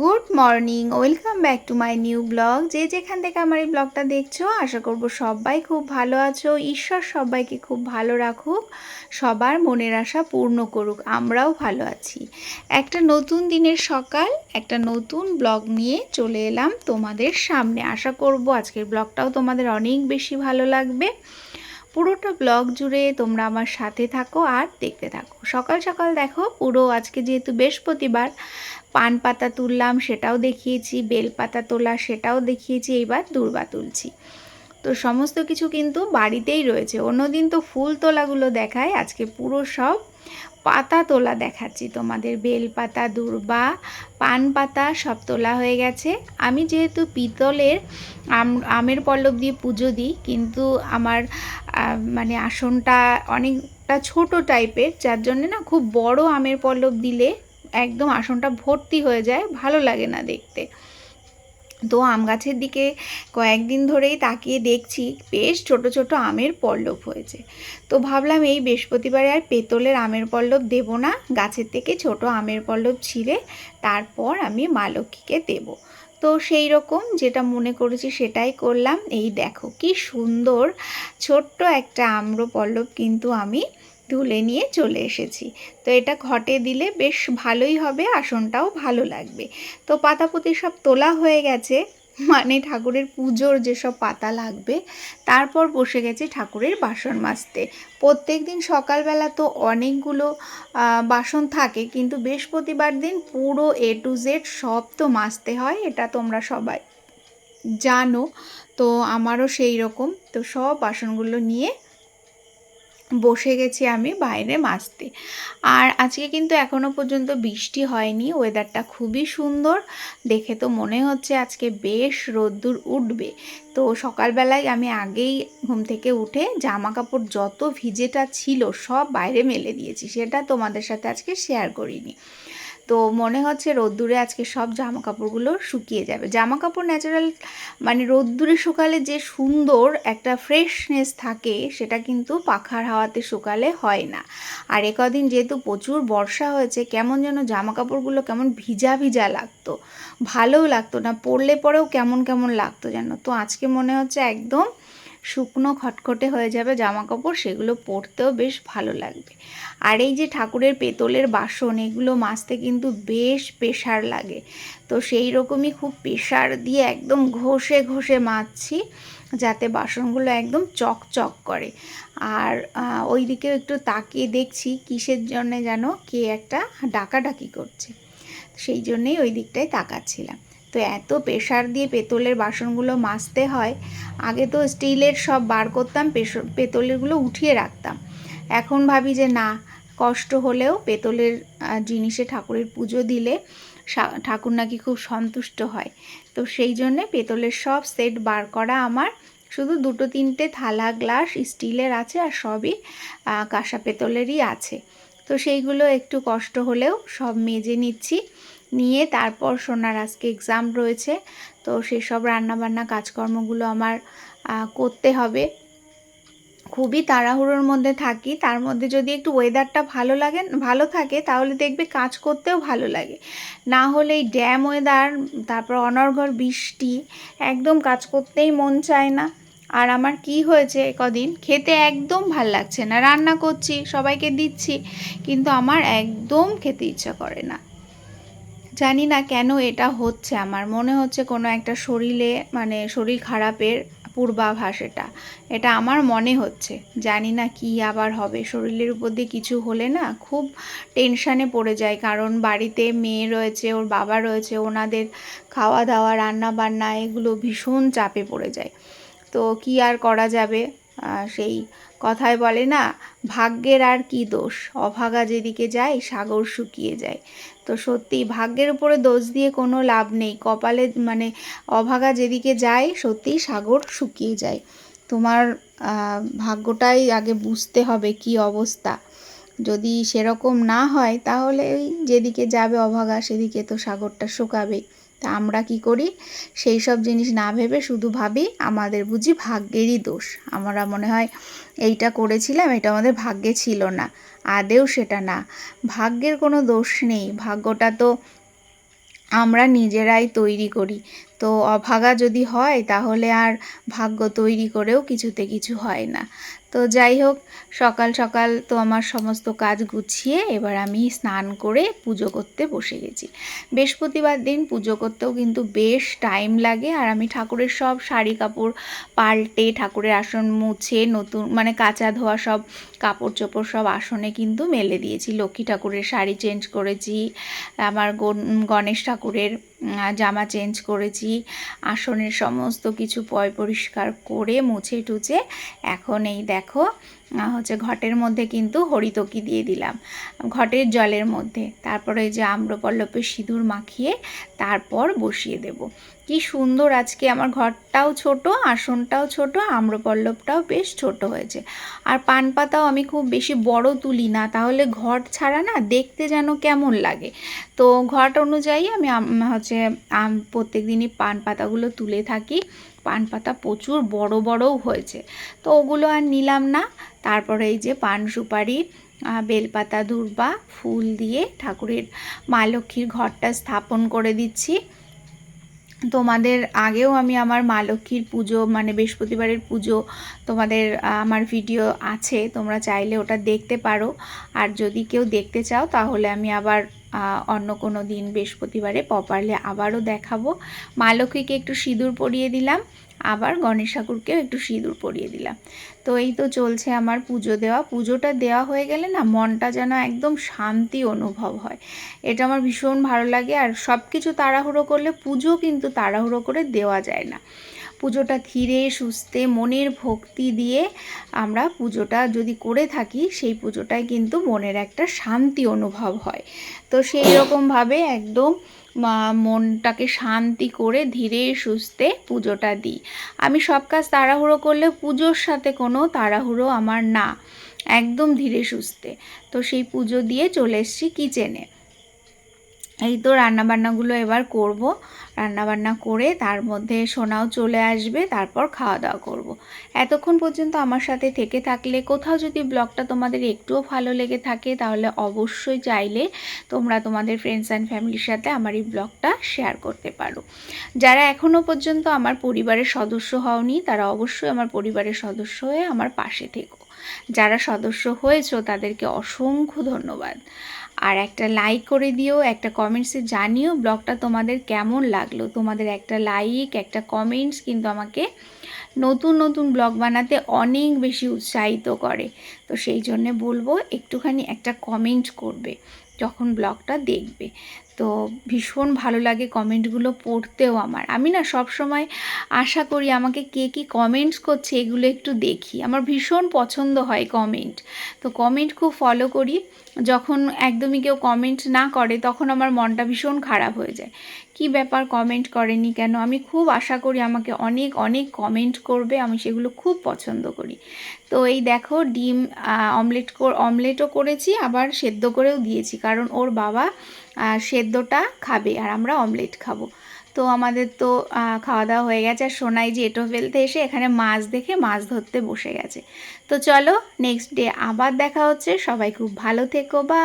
Good morning, welcome back to my new blog. যে যেখান থেকে আমার এই ব্লগটা দেখছ, আশা করব সবাই খুব ভালো আছো। ঈশ্বর সবাইকে খুব ভালো রাখুক, সবার মনের আশা পূর্ণ করুক, আমরাও ভালো আছি। একটা নতুন দিনের সকাল, একটা নতুন ব্লগ নিয়ে চলে এলাম তোমাদের সামনে। আশা করব আজকের ব্লগটাও তোমাদের অনেক বেশি ভালো লাগবে। পুরোটা ব্লগ জুড়ে তোমরা আমার সাথে থাকো আর দেখতে থাকো। সকাল সকাল দেখো, পুরো আজকে যেহেতু বৃহস্পতিবার, পান পাতা তুললাম সেটাও দেখিয়েছি, বেল পাতা তোলা সেটাও দেখিয়েছি, এইবার দূর্বা তুলছি। তো সমস্ত কিছু কিন্তু বাড়িতেই রয়েছে। অন্যদিন তো ফুল তোলাগুলো দেখায়, আজকে পুরো সব পাতা তোলা দেখাচ্ছি। তোমাদের বেল পাতা দূর্বা পান পাতা সব তোলা হয়ে গেছে। আমি যেহেতু পিতলের আম, আমের পল্লব দিয়ে পুজো দিই, কিন্তু আমার মানে আসনটা অনেকটা ছোট টাইপের, যার জন্য না খুব বড় আমের পল্লব দিলে একদম আসনটা ভর্তি হয়ে যায়, ভালো লাগে না দেখতে। তো আম গাছের দিকে কয়েকদিন ধরেই তাকিয়ে দেখছি বেশ ছোট ছোট আমের পল্লব হয়েছে। তো ভাবলাম এই বৃহস্পতিবারে আর পেতলের আমের পল্লব দেব না, গাছের থেকে ছোট আমের পল্লব ছিঁড়ে তারপর আমি মা লক্ষ্মীকে দেবো। তো সেই রকম যেটা মনে করেছি সেটাই করলাম। এই দেখো কি সুন্দর ছোট্ট একটা আম্র পল্লব কিন্তু আমি তুলে নিয়ে চলে এসেছি। তো এটা ঘটে দিলে বেশ ভালোই হবে, আসনটাও ভালো লাগবে। তো পাতাপুতি সব তোলা হয়ে গেছে মানে ঠাকুরের পুজোর যেসব পাতা লাগবে, তারপর বসে গেছে ঠাকুরের বাসন মাজতে। প্রত্যেক দিন সকালবেলা তো অনেকগুলো বাসন থাকে, কিন্তু বৃহস্পতিবার দিন পুরো এ টু জেড সব তো মাজতে হয়, এটা তোমরা সবাই জানো। তো আমারও সেই রকম, তো সব বাসনগুলো নিয়ে বসে গেছি আমি বাইরে মাছতে। আর আজকে কিন্তু এখনও পর্যন্ত বৃষ্টি হয়নি ওয়েদারটা খুবই সুন্দর। দেখে তো মনে হচ্ছে আজকে বেশ রোদ্দুর উঠবে। তো সকালবেলায় আমি আগেই ঘুম থেকে উঠে জামা কাপড় যত ভিজেটা ছিল সব বাইরে মেলে দিয়েছি, সেটা তোমাদের সাথে আজকে শেয়ার করিনি। তো মনে হচ্ছে রোদ্দুরে আজকে সব জামা কাপড়গুলো শুকিয়ে যাবে। জামা কাপড় ন্যাচারাল মানে রোদ্দুরে শুকালে যে সুন্দর একটা ফ্রেশনেস থাকে, সেটা কিন্তু পাখার হাওয়াতে শুকালে হয় না। আর এ কদিন যেহেতু প্রচুর বর্ষা হয়েছে, কেমন যেন জামা কাপড়গুলো কেমন ভিজা ভিজা লাগতো। ভালোও লাগতো না পরলে পরেও কেমন কেমন লাগতো যেন তো আজকে মনে হচ্ছে একদম শুকনো খটখটে হয়ে যাবে জামা কাপড় সেগুলো পরতেও বেশ ভালো লাগবে। আর এই যে ঠাকুরের পেতলের বাসন, এগুলো মাজতে কিন্তু বেশ প্রেশার লাগে। তো সেই রকমই খুব প্রেশার দিয়ে একদম ঘষে ঘষে মাজছি, যাতে বাসনগুলো একদম চকচক করে। আর ওই দিকেও একটু তাকিয়ে দেখছি কিসের জন্যে যেন কে একটা ডাকাডাকি করছে। সেই জন্যেই ওই দিকটায় তাকাচ্ছিলাম। তো এত প্রেশার দিয়ে পেতলের বাসনগুলো মাজতে হয় আগে তো স্টিলের সব বার করতাম পেতলেরগুলো উঠিয়ে রাখতাম। এখন ভাবি যে না, কষ্ট হলেও পেতলের জিনিসে ঠাকুরের পুজো দিলে ঠাকুর নাকি খুব সন্তুষ্ট হয়। তো সেই জন্যে পেতলের সব সেট বার করা আমার। শুধু দুটো তিনটে থালা, গ্লাস, স্টিলের আছে আর সবই কাঁসা পেতলেরই আছে। তো সেইগুলো একটু কষ্ট হলেও সব মেজে নিচ্ছি। নিয়ে তারপর সোনার আজকে এক্সাম রয়েছে। তো সেসব রান্নাবান্না কাজকর্মগুলো আমার করতে হবে। খুবই তাড়াহুড়োর মধ্যে থাকি। তার মধ্যে যদি একটু ওয়েদারটা ভালো লাগে, ভালো থাকে, তাহলে দেখবে কাজ করতেও ভালো লাগে। না হলে এই ড্যাম ওয়েদার তারপর অনর্ঘর বৃষ্টি, একদম কাজ করতেই মন চায় না। আর আমার কি হয়েছে কদিন? খেতে একদম ভালো লাগছে না। রান্না করছি, সবাইকে দিচ্ছি, কিন্তু আমার একদম খেতে ইচ্ছা করে না। জানি না কেন এটা হচ্ছে আমার। মনে হচ্ছে কোনো একটা শরীরে মানে শরীর খারাপের পূর্বাভাস এটা। এটা আমার মনে হচ্ছে। জানি না কি আবার হবে। শরীরের উপর দিয়ে কিছু হলে না খুব টেনশানে পড়ে যায়। কারণ বাড়িতে মেয়ে রয়েছে, ওর বাবা রয়েছে, ওনাদের খাওয়া দাওয়া রান্না বান্না এগুলো ভীষণ চাপে পড়ে যায়। তো কি আর করা যাবে? সেই কথায় বলে না, ভাগ্যের আর কি দোষ? অভাগা যেদিকে যায়, সাগর শুকিয়ে যায়। তো সত্যি ভাগ্যের উপরে দোষ দিয়ে কোনো লাভ নেই। কপালে মানে অভাগা যেদিকে যায়, সত্যিই সাগর শুকিয়ে যায়। তোমার ভাগ্যটাই আগে বুঝতে হবে কি অবস্থা। যদি সেরকম না হয়, তাহলে ওই যেদিকে যাবে অভাগা, সেদিকে তো সাগরটা শুকাবে তা আমরা কি করি? সেই সব জিনিস না ভেবে শুধু ভাবি, আমাদের বুঝি ভাগ্যেরই দোষ। আমরা মনে হয় এইটা করেছিলাম, এটা আমাদের ভাগ্যে ছিল না। আদেও সেটা না। ভাগ্যের কোনো দোষ নেই। ভাগ্যটা তো আমরা নিজেরাই তৈরি করি। তো অভাগা যদি হয়, তাহলে আর ভাগ্য তৈরি করেও কিছুতে কিছু হয় না। তো যাই হোক, সকাল সকাল তো আমার সমস্ত কাজ গুছিয়ে এবার আমি স্নান করে পুজো করতে বসে গেছি। বৃহস্পতিবার দিন পুজো করতেও কিন্তু বেশ টাইম লাগে আর আমি ঠাকুরের সব শাড়ি কাপড় পাল্টে ঠাকুরের আসন মুছে নতুন মানে কাঁচা ধোয়া সব কাপড় চোপড় সব আসনে কিন্তু মেলে দিয়েছি। লক্ষ্মী ঠাকুরের শাড়ি চেঞ্জ করেছি, আমার গণেশ ঠাকুরের জামা চেঞ্জ করেছি, আসনের সমস্ত কিছু পয়, পরিষ্কার করে মুছে টুছে এখন এই দেখো হচ্ছে ঘটের মধ্যে কিন্তু হরিতকি দিয়ে দিলাম। ঘটের জলের মধ্যে। তারপরে যে আম্রপল্লবের সিঁদুর মাখিয়ে তারপর বসিয়ে দেব। কি সুন্দর আজকে আমার ঘরটাও ছোট, আসনটাও ছোট, আম্রপল্লবটাও বেশ ছোট হয়েছে। আর পান পাতাও আমি খুব বেশি বড় তুলি না, তাহলে ঘট ছাড়া না দেখতে যেন কেমন লাগে। তো ঘট অনুযায়ী আমি হচ্ছে প্রত্যেক দিনই পান পাতাগুলো তুলে থাকি। পান পাতা প্রচুর বড় বড়ও হয়েছে। তো ওগুলো আর নিলাম না। তারপরে এই যে পান সুপারি বেলপাতা, দূর্বা, ফুল দিয়ে ঠাকুরের মা লক্ষ্মীর ঘরটা স্থাপন করে দিচ্ছি। তোমাদের আগেও আমি আমার মা লক্ষ্মীর পুজো মানে বৃহস্পতিবারের পুজো তোমাদের আমার ভিডিও আছে, তোমরা চাইলে ওটা দেখতে পারো। আর যদি কেউ দেখতে চাও তাহলে আমি আবার অন্য কোনো দিন বৃহস্পতিবারে প্রপারলি আবারও দেখাবো। মা লক্ষ্মীকে একটু সিঁদুর পরিয়ে দিলাম, আবার গণেশ ঠাকুরকেও একটু সিঁদুর পরিয়ে দিলাম। তো এই তো চলছে আমার পুজো দেওয়া। পুজোটা দেওয়া হয়ে গেলে না মনটা যেন একদম শান্তি অনুভব হয়। এটা আমার ভীষণ ভালো লাগে আর সব কিছু তাড়াহুড়ো করলে পুজো কিন্তু তাড়াহুড়ো করে দেওয়া যায় না। পুজোটা ধীরে, সুস্থে, মনের ভক্তি দিয়ে আমরা পুজোটা যদি করে থাকি, সেই পুজোটায় কিন্তু মনের একটা শান্তি অনুভব হয়। তো সেই রকমভাবে একদম মনটাকে শান্তি করে ধীরে, সুস্থে পুজোটা দিই। আমি সব কাজ তাড়াহুড়ো করলে পুজোর সাথে কোনো তাড়াহুড়ো আমার না। একদম ধীরে, সুস্থে। তো সেই পুজো দিয়ে চলে এসছি কিচেনে। এই তো রান্নাবান্নাগুলো এবার করব। রান্নাবান্না করে তার মধ্যে সোনাও চলে আসবে, তারপর খাওয়া দাওয়া করব। এতক্ষণ পর্যন্ত আমার সাথে থেকে থাকলে, কোথাও যদি ব্লগটা তোমাদের একটুও ভালো লেগে থাকে, তাহলে অবশ্যই চাইলে তোমরা তোমাদের ফ্রেন্ডস অ্যান্ড ফ্যামিলির সাথে আমার এই ব্লগটা শেয়ার করতে পারো। যারা এখনও পর্যন্ত আমার পরিবারের সদস্য হওনি, তারা অবশ্যই আমার পরিবারের সদস্য হয়ে আমার পাশে থেকো। যারা সদস্য হয়েছো, তাদেরকে অসংখ্য ধন্যবাদ। আর একটা লাইক করে দিও, একটা কমেন্টসে জানিও ব্লগটা তোমাদের কেমন লাগল। তোমাদের একটা লাইক একটা কমেন্টস কিন্তু আমাকে নতুন নতুন ব্লগ বানাতে অনেক বেশি উৎসাহিত করে। তো সেই জন্যে বলব, একটুখানি একটা কমেন্ট করবে, যখন ব্লগটা দেখবে। তো ভীষণ ভালো লাগে কমেন্টগুলো পড়তেও আমার। আমি না সব সময় আশা করি আমাকে কে কী কমেন্টস করছে এগুলো একটু দেখি। আমার ভীষণ পছন্দ হয় কমেন্ট। তো কমেন্ট খুব ফলো করি। যখন একদমই কেউ কমেন্ট না করে তখন আমার মনটা ভীষণ খারাপ হয়ে যায়। কি ব্যাপার কমেন্ট করেনি কেন? আমি খুব আশা করি আমাকে অনেক অনেক কমেন্ট করবে। আমি সেগুলো খুব পছন্দ করি। তো এই দেখো ডিম অমলেট অমলেটও করেছি, আবার সেদ্ধ করেও দিয়েছি, কারণ ওর বাবা সেদ্ধটা খাবে আর আমরা অমলেট খাব। তো আমাদের তো খাওয়া দাওয়া হয়ে গেছে আর সোনাই যে এটো ফেলতে এসে এখানে মাছ দেখে মাছ ধরতে বসে গেছে। তো চলো নেক্সট ডে আবার দেখা হচ্ছে, সবাই খুব ভালো থেকো বা